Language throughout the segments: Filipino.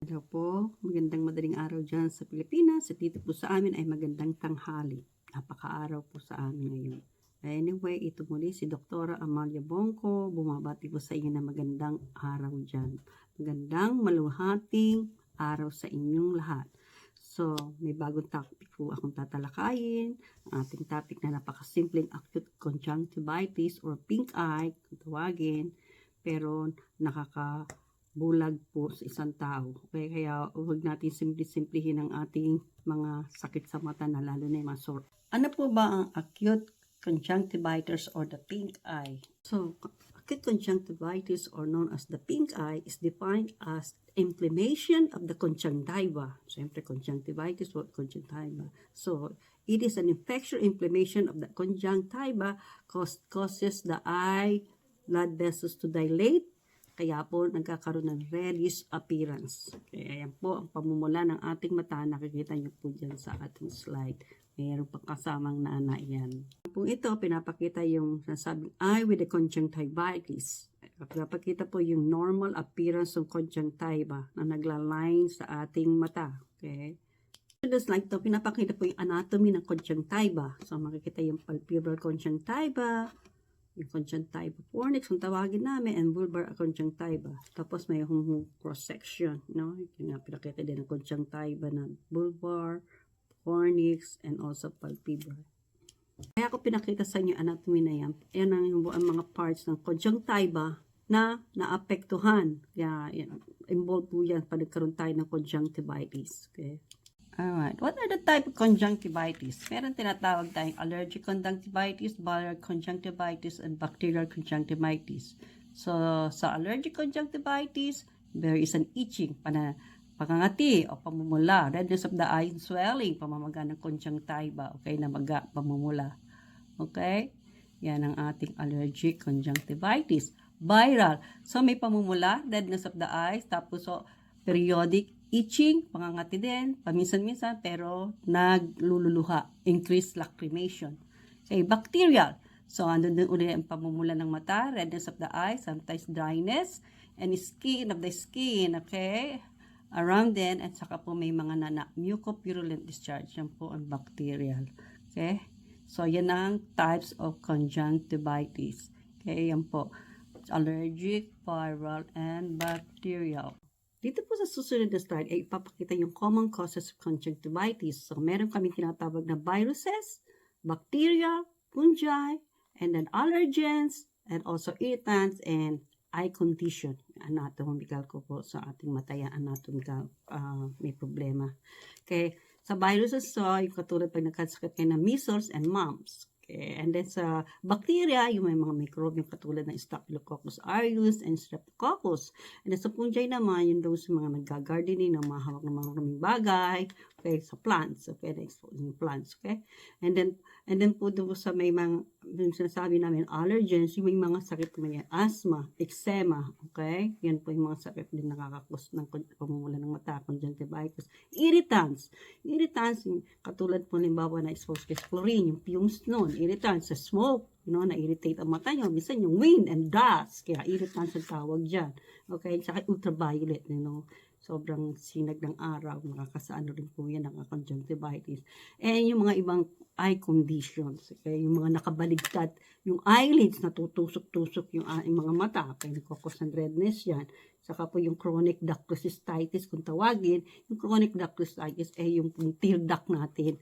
Hello po, magandang madaling araw dyan sa Pilipinas. At dito po sa amin ay magandang tanghali. Napaka-araw po sa amin ngayon. Anyway, ito muli si Dr. Amalia Bongko. Bumabati po sa inyo na magandang araw dyan. Magandang maluhating araw sa inyong lahat. So, may bagong topic po akong tatalakayin. Ang ating topic na napakasimpleng acute conjunctivitis or pink eye, kung tawagin. Pero nakaka bulag po sa isang tao. Okay, kaya huwag natin simple-simplihin ang ating mga sakit sa mata na lalo na yung mga sore. Ano po ba ang acute conjunctivitis or the pink eye? So, acute conjunctivitis or known as the pink eye is defined as inflammation of the conjunctiva. Siyempre, conjunctivitis or conjunctiva. So, it is an infection inflammation of the conjunctiva cause, causes the eye blood vessels to dilate kaya po nagkakaroon ng reddish appearance. Kaya yan po ang pamumula ng ating mata. Nakikita niyo po dyan sa ating slide. Mayroon pang kasamang nana yan. Po ito, pinapakita yung nasabing eye with the conjunctivitis. Pinapakita po yung normal appearance ng conjunctiva na naglaline sa ating mata. Okay? So, this slide to, pinapakita po yung anatomy ng conjunctiva. So, makikita yung palpebral conjunctiva, yung conjunctiva fornix, kung tawagin namin, and bulbar conjunctiva. Tapos may yung cross-section, no? Yung pinakita din ng conjunctiva na bulbar, fornix, and also palpebral. Kaya ako pinakita sa inyo anatomy na yan. Yan ang, ang mga parts ng conjunctiva na naapektuhan. Kaya yan, involved po yan pag nagkaroon tayo ng conjunctivitis. Okay? Alright. What are the type of conjunctivitis? Meron tinatawag tayong allergic conjunctivitis, viral conjunctivitis, and bacterial conjunctivitis. So, sa allergic conjunctivitis, there is an itching, pana, pangangati o pamumula, redness of the eye, and swelling, pamamaga ng conjunctiva, okay, na maga, pamumula. Okay? Yan ang ating allergic conjunctivitis. Viral. So, may pamumula, redness of the eyes, tapos so, periodic itching, pangangati din, paminsan-minsan, pero naglululuha, increased lacrimation. Okay, bacterial. So, andun din ulit ang pamumula ng mata, redness of the eye, sometimes dryness, and skin of the skin, okay? Around then, at saka po may mga nana, mucopurulent discharge, yan po ang bacterial. Okay? So, yan ang types of conjunctivitis. Okay, yan po. Allergic, viral, and bacterial. Dito po sa susunod na slide ay ipapakita yung common causes of conjunctivitis. So, meron kami tinatawag na viruses, bacteria, fungi, and then allergens, and also irritants, and eye condition. Anatomical ko po sa ating mataya, anatomical ah, may problema. Okay, sa viruses, so, yung katulad pag nagkasakit kayo ng measles and mumps. And then sa bacteria, yung may mga microbial katulad ng Staphylococcus aureus and Streptococcus. And then sa fungi naman, yung those mga nagga-gardening, ng mga ng mga maraming bagay, okay, sa plants, okay, na-expose yung plants, okay. And then, and then po doon sa may mga, yung sinasabi namin, allergens, yung may mga sakit may asthma, eczema, okay. Yan po yung mga sakit din nakakakos ng pamumula ng mata, conjunctivitis. Irritants, irritants, katulad po limbawa na expose kay chlorine, yung fumes nun, irritants sa smoke, you know, na-irritate ang mata nyo, minsan yung wind and dust, kaya irritants ang tawag dyan. Okay, saka ultraviolet, you know, sobrang sinag ng araw, nakakasaano rin po yan ng conjunctivitis. And yung mga ibang eye conditions, okay, yung mga nakabaligtad, yung eyelids, natutusok-tusok yung, yung mga mata, kaya nagkakos ng redness yan. Saka po yung chronic ductal cystitis, kung tawagin, yung chronic ductal cystitis ay yung, yung tear duct natin,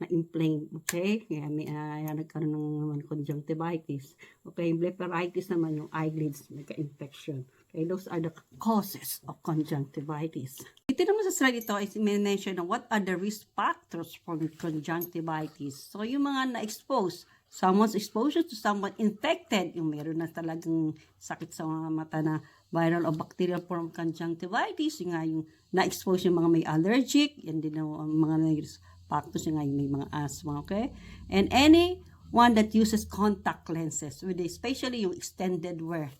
na inflamed, okay? Kaya may uh, nagkaroon ng conjunctivitis. Okay, blepharitis naman yung eyelids, nagka-infection. Okay, those are the causes of conjunctivitis. Ito naman sa slide ito is mention ng what are the risk factors for conjunctivitis. So, yung mga na-expose, someone's exposure to someone infected, yung meron na talagang sakit sa mga mata na viral o bacterial form conjunctivitis, yung nga yung na-expose yung mga may allergic, yan din ang mga na- factors yung nga yung may mga asthma, okay? And any one that uses contact lenses, with especially yung extended wear.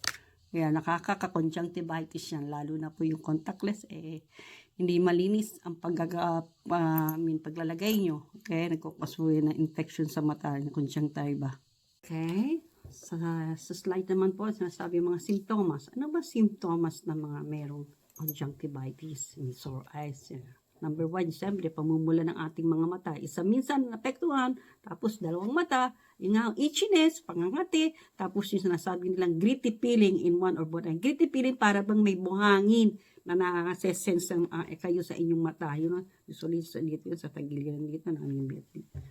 Kaya nakaka-conjunctivitis yan, lalo na po yung contact lens, eh, hindi malinis ang paggaga, uh, I mean, paglalagay nyo. Okay, nagkukasuhin ng infection sa mata, ng conjunctiva. Okay, sa, sa slide naman po, sinasabi yung mga simptomas. Ano ba simptomas ng mga merong conjunctivitis, yung sore eyes. Yeah. Number one, siyempre, pamumula ng ating mga mata. Isa minsan, napektuhan, tapos dalawang mata, yung nga, itchiness, pangangati, tapos yung sinasabi nilang gritty feeling in one or both. Ang gritty feeling para bang may buhangin na nakasense ng uh, kayo sa inyong mata. Yun, usually sa dito, sa tagiliran dito, na yung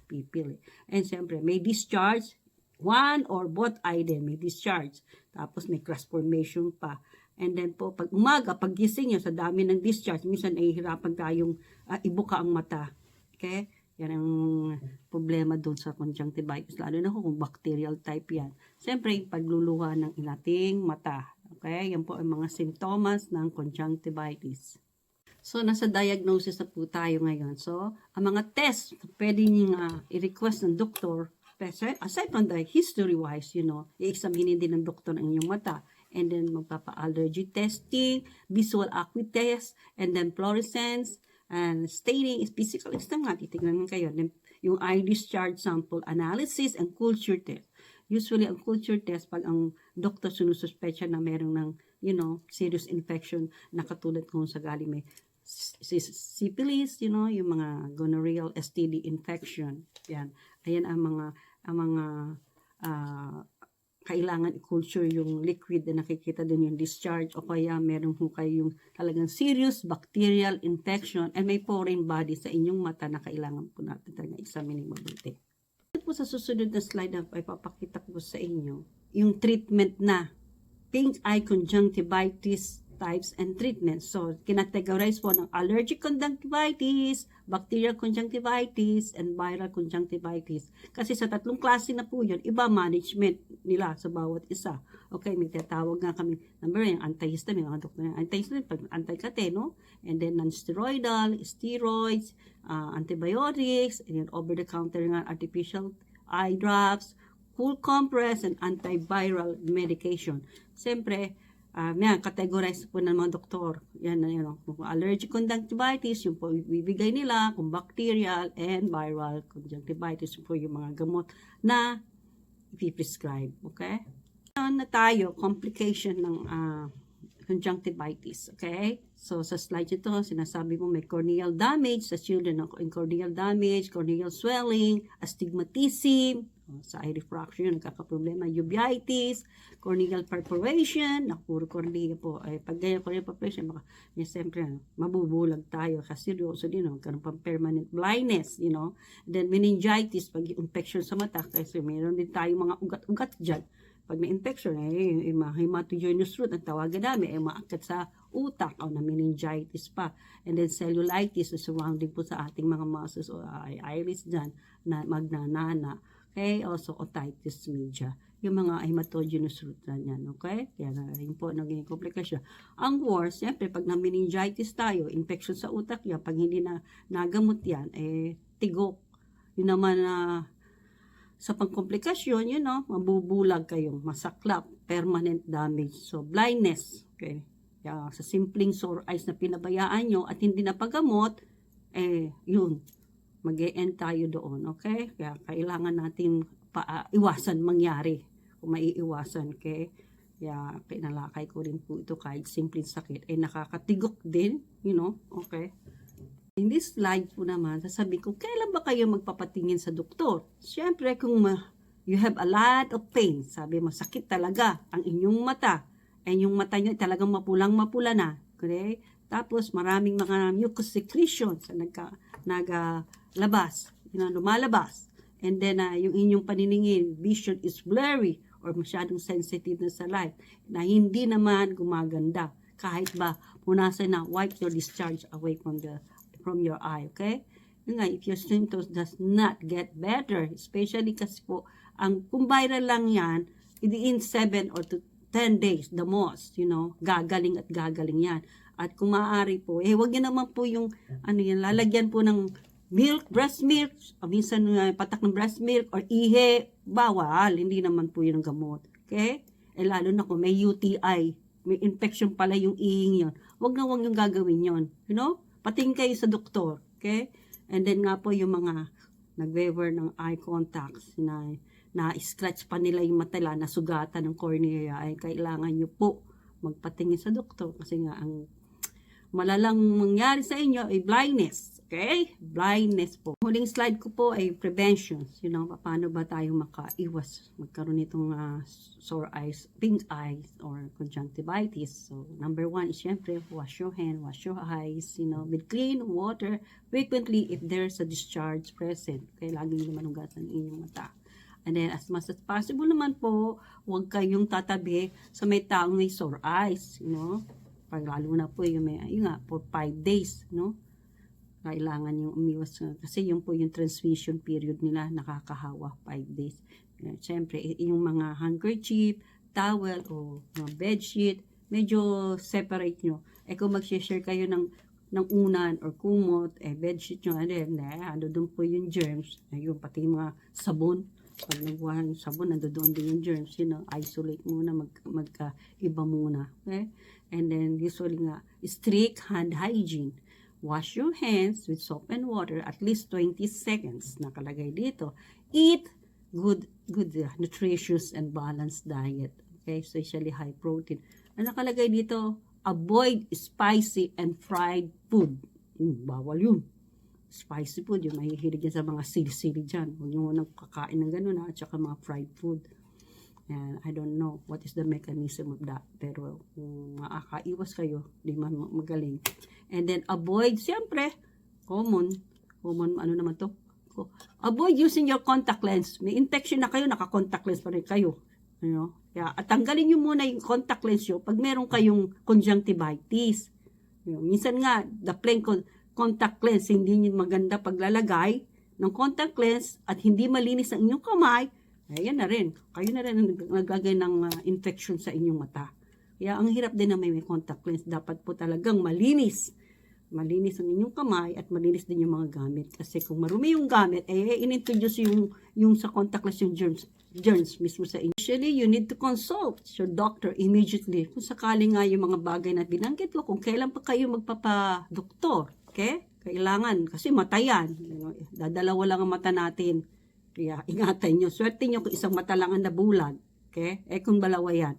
pipil. Eh. And siyempre, may discharge, one or both eye din, may discharge. Tapos may cross formation pa. And then po, pag umaga, pag gising nyo, sa dami ng discharge, minsan nahihirapan tayong uh, ibuka ang mata. Okay? Yan ang problema doon sa conjunctivitis. Lalo na kung bacterial type yan. Siyempre, yung pagluluha ng ilating mata. Okay? Yan po ang mga simptomas ng conjunctivitis. So, nasa diagnosis na po tayo ngayon. So, ang mga test, pwede nyo uh, i-request ng doktor, aside from the history-wise, you know, i-examinin din ng doktor ang inyong mata and then magpapa-allergy testing, visual acuity test, and then fluorescence, and staining is physical exam nga, titignan kayo. Then, yung eye discharge sample analysis and culture test. Usually, ang culture test, pag ang doktor sinususpecha na meron ng, you know, serious infection na katulad kung sa galing may syphilis, you know, yung mga gonorrheal STD infection. Yan. Ayan ang mga, ang mga, uh, kailangan i-culture yung liquid na nakikita din yung discharge o kaya meron ho kayo yung talagang serious bacterial infection and may foreign body sa inyong mata na kailangan po natin talaga examining mabuti. Ito po sa susunod na slide na ay papakita ko sa inyo yung treatment na pink eye conjunctivitis types and treatments. So, kinategorize po ng allergic conjunctivitis, bacterial conjunctivitis, and viral conjunctivitis. Kasi sa tatlong klase na po yun, iba management nila sa bawat isa. Okay, may tatawag nga kami, number one, antihistamine, mga doktor ng antihistamine, pag anti-cateno, and then non-steroidal, steroids, uh, antibiotics, and then over-the-counter nga artificial eye drops, full compress, and antiviral medication. Siyempre, uh, yan, categorize po ng mga doktor. Yan, yan, kung allergic conjunctivitis, yung po bibigay nila, kung bacterial and viral conjunctivitis, yung po yung mga gamot na ipiprescribe. Okay? Yan na tayo, complication ng uh, conjunctivitis. Okay? So, sa slide ito, sinasabi mo may corneal damage sa children, no? corneal damage, corneal swelling, astigmatism, sa eye refraction yun, nagkakaproblema, uveitis, corneal perforation, na puro cornea po. Ay, pag ganyan corneal perforation, maka, yeah, siyempre, mabubulag tayo kasi seryoso din, no? karoon pang permanent blindness, you know. Then, meningitis, pag infection sa mata, kasi meron din tayo mga ugat-ugat dyan. Pag may infection, eh, yung mga hematogenous root, ang tawagan namin, eh, maakat sa utak o na meningitis pa. And then cellulitis, na surrounding po sa ating mga muscles o uh, iris dyan, na magnanana. Okay, also otitis media. Yung mga hematogenous root na yan, okay? Kaya na yun po naging komplikasyon. Ang worst, siyempre, pag na-meningitis tayo, infection sa utak yan, pag hindi na nagamot yan, eh, tigok. Yun naman na uh, sa pagkomplikasyon, you know, mabubulag kayong masaklap, permanent damage. So, blindness, okay? Kaya sa simpleng sore eyes na pinabayaan nyo at hindi napagamot, eh, yun, mag end tayo doon, okay? Kaya kailangan natin pa, uh, iwasan mangyari kung maiiwasan, okay? Kaya pinalakay ko rin po ito kahit simpleng sakit, eh nakakatigok din, you know, okay? In this slide po naman, sasabi ko, kailan ba kayo magpapatingin sa doktor? Siyempre, kung you have a lot of pain, sabi mo, sakit talaga ang inyong mata, ay yung mata nyo talagang mapulang-mapula na, okay? Tapos, maraming mga mucus secretions na nagka, nagalabas, ang lumalabas. And then, uh, yung inyong paniningin, vision is blurry or masyadong sensitive na sa light na hindi naman gumaganda kahit ba punasan na wipe your discharge away from the from your eye, okay? Yun nga, if your symptoms does not get better, especially kasi po, ang kung viral lang yan, in 7 or to 10 days, the most, you know, gagaling at gagaling yan. At kung maaari po, eh, wag niyo naman po yung, ano yan, lalagyan po ng milk, breast milk, o minsan uh, patak ng breast milk, or ihe, bawal, hindi naman po yun ang gamot. Okay? Eh, lalo na kung may UTI, may infection pala yung ihing yun. Wag na wag yung gagawin yon You know? Pating kayo sa doktor. Okay? And then nga po yung mga nagwe-wear ng eye contacts na na-scratch pa nila yung mata nila, nasugatan ng cornea ay kailangan nyo po magpatingin sa doktor kasi nga ang malalang mangyari sa inyo ay blindness. Okay? Blindness po. Huling slide ko po ay prevention. You know, paano ba tayo makaiwas magkaroon nitong ah, sore eyes, pink eyes, or conjunctivitis. So, number one syempre, wash your hand, wash your eyes, you know, with clean water frequently if there's a discharge present. Okay, laging naman hugasan ang inyong mata. And then, as much as possible naman po, huwag kayong tatabi sa may taong may sore eyes, you know. Pag lalo na po yung may, yun nga, for 5 days, no kailangan yung umiwas kasi yung po yung transmission period nila nakakahawa 5 days. Siyempre, yung mga handkerchief, towel o mga bedsheet, medyo separate nyo. Eh kung mag-share kayo ng ng unan or kumot, eh bedsheet nyo, ano yun, eh, ano doon po yung germs, ayun, pati yung mga sabon, pag nagwahan ng sabon, nando doon din yung germs, you know, isolate muna, mag, magka-iba muna, okay? And then, usually nga, strict hand hygiene. Wash your hands with soap and water at least 20 seconds. Nakalagay dito. Eat good, good, uh, nutritious and balanced diet. Okay, especially high protein. Ang nakalagay dito, avoid spicy and fried food. Hmm, bawal yun. Spicy food, yung mahihilig yan sa mga sili-sili dyan. Huwag nyo nang kakain ng ganun, ha? at saka mga fried food. And I don't know what is the mechanism of that. Pero kung makakaiwas kayo, di man magaling. And then avoid, siyempre, common. Common, ano naman to? Avoid using your contact lens. May infection na kayo, naka-contact lens pa rin kayo. You know? Kaya, at tanggalin nyo muna yung contact lens nyo pag meron kayong conjunctivitis. You know, minsan nga, the plain con- contact lens, hindi maganda paglalagay ng contact lens at hindi malinis ang inyong kamay, ayan na rin. Kayo na rin ang nag- naggagay ng ah, infection sa inyong mata. Kaya ang hirap din na may, may contact lens. Dapat po talagang malinis. Malinis ang inyong kamay at malinis din yung mga gamit. Kasi kung marumi yung gamit, eh, inintroduce yung, yung sa contact lens yung germs, germs mismo sa inyo. Usually, you need to consult your doctor immediately. Kung sakali nga yung mga bagay na binanggit ko, kung kailan pa kayo magpapadoktor. Okay? Kailangan. Kasi mata yan. Dadalawa lang ang mata natin. Kaya ingatan nyo. Swerte nyo kung isang mata lang ang nabulag. Okay? Eh kung dalawa yan.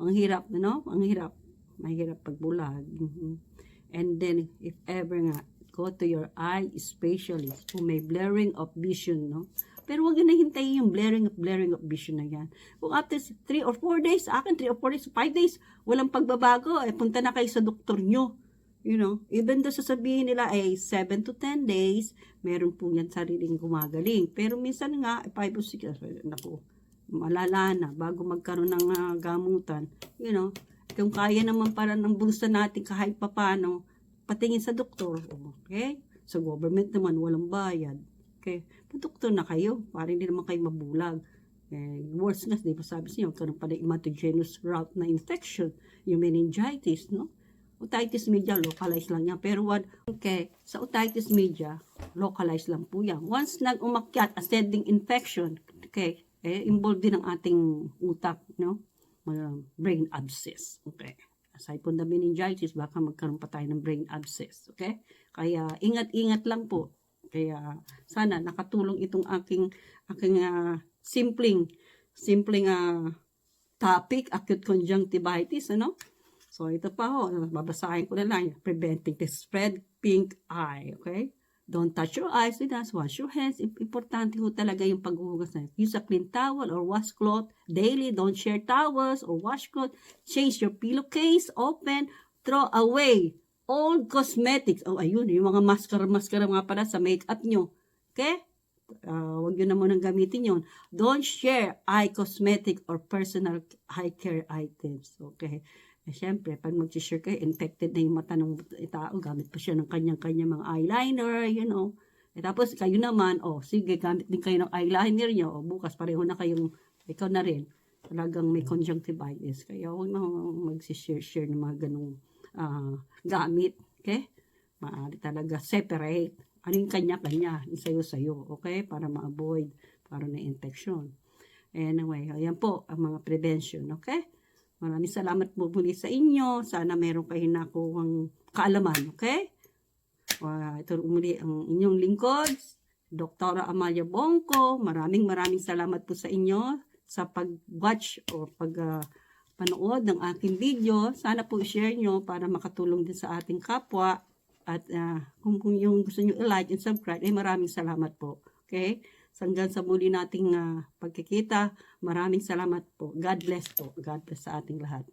Ang hirap, no? Ang hirap. Mahirap pagbulag. Mhm. And then, if ever nga, go to your eye specialist kung may blurring of vision, no? Pero wag na hintayin yung blurring of blurring of vision na yan. Kung after 3 or 4 days, akin 3 or 4 days, 5 days, walang pagbabago, eh punta na kayo sa doktor nyo. You know, even though sasabihin nila ay 7 to 10 days, meron po yan sariling gumagaling. Pero minsan nga, 5 or 6, naku, malala na bago magkaroon ng ah, gamutan. You know, kung kaya naman para ng bulsa natin kahit papano, patingin sa doktor. Okay? Sa government naman, walang bayad. Okay? Pa-doktor na kayo para hindi naman kayo mabulag. Eh, worse nga, di ba sabi siya, karoon pa ng hematogenous route na infection, yung meningitis, no? Otitis media, localized lang yan. Pero what, okay, sa otitis media, localized lang po yan. Once nag-umakyat, ascending infection, okay, eh, involved din ang ating utak, no? Brain abscess, okay? Aside from the meningitis, baka magkaroon pa tayo ng brain abscess, okay? Kaya, ingat-ingat lang po. Kaya, sana nakatulong itong aking, aking ah, simpleng, simpleng ah, topic, acute conjunctivitis, ano? So, ito pa ho, babasahin ko na lang, preventing the spread pink eye, okay? Don't touch your eyes with us, wash your hands. Im- Importante ho talaga yung paghuhugas na. Use a clean towel or washcloth daily. Don't share towels or washcloth. Change your pillowcase, open, throw away all cosmetics. Oh, ayun, yung mga mascara-mascara mga para sa makeup nyo. Okay? Uh, huwag yun na munang gamitin yun. Don't share eye cosmetic or personal eye care items. Okay? Eh, syempre, pag mag-share kayo, infected na yung mata ng tao, gamit pa siya ng kanyang-kanyang mga eyeliner, you know. Eh, tapos, kayo naman, oh, sige, gamit din kayo ng eyeliner nyo, oh, bukas pareho na kayong, ikaw na rin, talagang may conjunctivitis. Kaya huwag na mag-share-share ng mga ganong ah, gamit, okay? Maaari talaga separate. Ano yung kanya-kanya, yung sayo-sayo, okay? Para ma-avoid, para na infection. Anyway, ayan po ang mga prevention, okay? Maraming salamat po muli sa inyo. Sana meron kayo nakuhang kaalaman, okay? Uh, ito muli ang inyong lingkod, Dr. Amalia Bongko. Maraming maraming salamat po sa inyo sa pag-watch o pag, ah, panood ng aking video. Sana po share nyo para makatulong din sa ating kapwa. At ah, kung, kung yung gusto nyo i-like and subscribe, ay maraming salamat po. Okay? Hanggang sa muli nating ah, pagkikita, maraming salamat po. God bless po. God bless sa ating lahat.